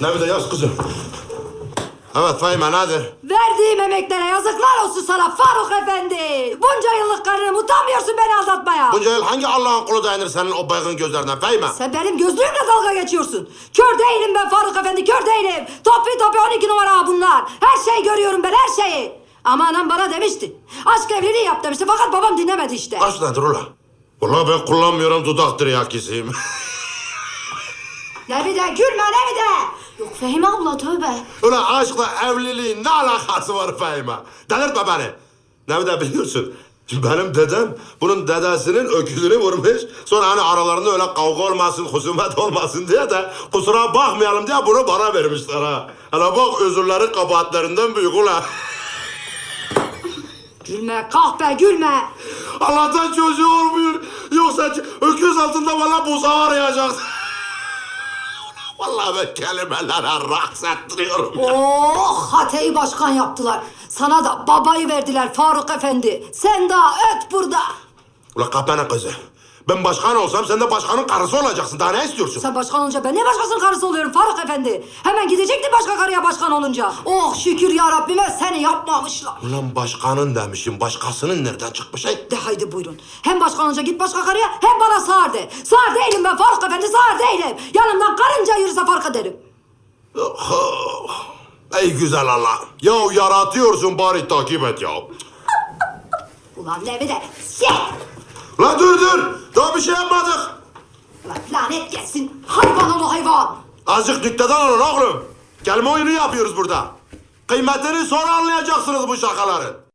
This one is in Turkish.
Ne bir de yaz kızım. Evet Fahime nedir? Verdiğim emeklere yazıklar olsun sana Faruk Efendi. Bunca yıllık karınım utanmıyorsun beni aldatmaya. Bunca yıl hangi Allah'ın kulu dayanır senin o baygın gözlerine Fahime? Sen benim gözlüğümle dalga geçiyorsun. Kör değilim ben Faruk Efendi, kör değilim. Topi topi 12 numara bunlar. Her şeyi görüyorum ben, her şeyi. Ama anam bana demişti. Aşk evliliği yap demişti fakat babam dinlemedi işte. Aç nedir ula? Ulan ben kullanmıyorum dudak tiryakisiyim. Ne bir de gülme ne bir de. Yok Fehime abla tövbe. Ulan aşkla evliliğin ne alakası var Fahime? Delirtme beni. Ne de biliyorsun. Benim dedem bunun dedesinin öküzünü vurmuş. Sonra hani aralarında öyle kavga olmasın, husumet olmasın diye de kusura bakmayalım diye bunu bana vermişler ha. Hele bak özürleri kabahatlerinden büyük ulan. Gülme kahpe gülme. Allah'tan çocuğu olmuyor. Yoksa öküz altında valla buzağı arayacaksın. Vallahi ben kelimelere raks ettiriyorum. Oh Hate'yi başkan yaptılar. Sana da babayı verdiler Faruk Efendi. Sen daha öt burada. Ulan kapana kızı. Ben başkan olsam sen de başkanın karısı olacaksın. Daha ne istiyorsun? Sen başkan olunca ben ne başkasının karısı oluyorum Faruk Efendi? Hemen gidecekti başka karıya başkan olunca. Oh şükür ya Rabbime seni yapmamışlar. Ulan başkanın demişim. Başkasının nereden çıkmış? Hey? De haydi buyurun. Hem başkan olunca git başka karıya hem bana sağır de. Sağır değilim ben Faruk Efendi sağır değilim. Yanımdan karınca yürüse fark ederim. Ey güzel Allah. Ya yaratıyorsun bari takip et ya. Ulan ne bir de şey. Ulan dur dur. Daha bir şey yapmadık. Ulan lanet gelsin. Hayvan oğlu hayvan. Azıcık nükteden olun oğlum. Kelime oyunu yapıyoruz burada. Kıymetini sonra anlayacaksınız bu şakaların.